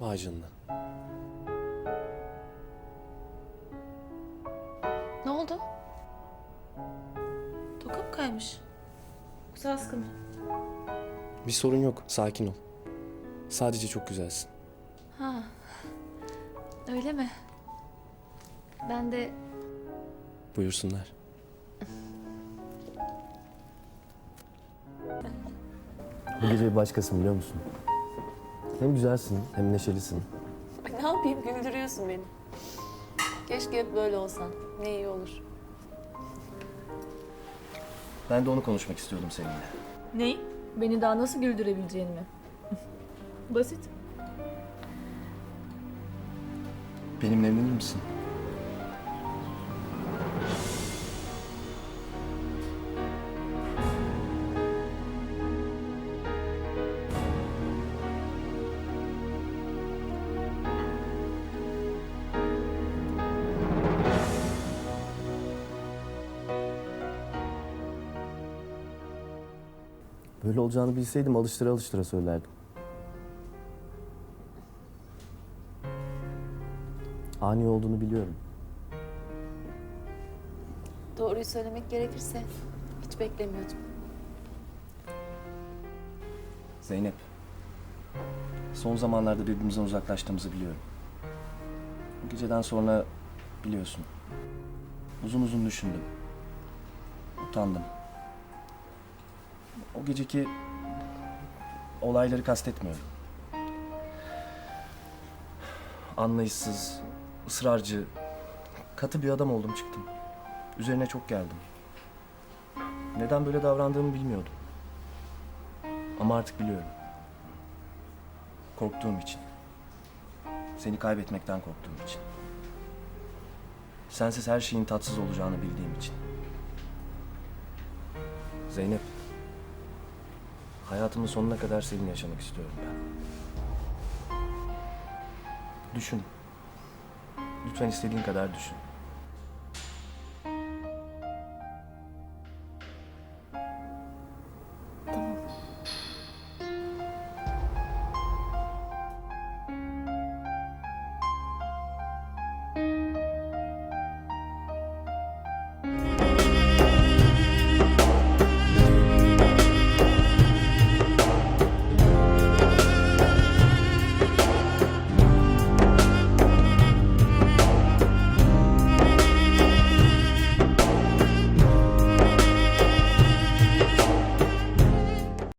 Vay canına. Ne oldu? Toka mı kaymış? Yoksa askı mı? Bir sorun yok. Sakin ol. Sadece çok güzelsin. Ha. Öyle mi? Ben de Buyursunlar. Bu gece başkasın biliyor musun? Hem güzelsin hem neşelisin. Ay, ne yapayım güldürüyorsun beni. Keşke hep böyle olsan. Ne iyi olur. Ben de onu konuşmak istiyordum seninle. Neyi? Beni daha nasıl güldürebileceğini mi? Basit. Benimle evlenir misin? Böyle olacağını bilseydim alıştıra alıştıra söylerdim. Ani olduğunu biliyorum. Doğruyu söylemek gerekirse hiç beklemiyordum. Zeynep. Son zamanlarda birbirimizden uzaklaştığımızı biliyorum. Bu geceden sonra biliyorsun. Uzun uzun düşündüm. Utandım. O geceki olayları kastetmiyorum. Anlayışsız, ısrarcı, katı bir adam oldum çıktım. Üzerine çok geldim. Neden böyle davrandığımı bilmiyordum. Ama artık biliyorum. Korktuğum için. Seni kaybetmekten korktuğum için. Sensiz her şeyin tatsız olacağını bildiğim için. Zeynep. Hayatımın sonuna kadar seninle yaşamak istiyorum ben. Düşün. Lütfen istediğin kadar düşün.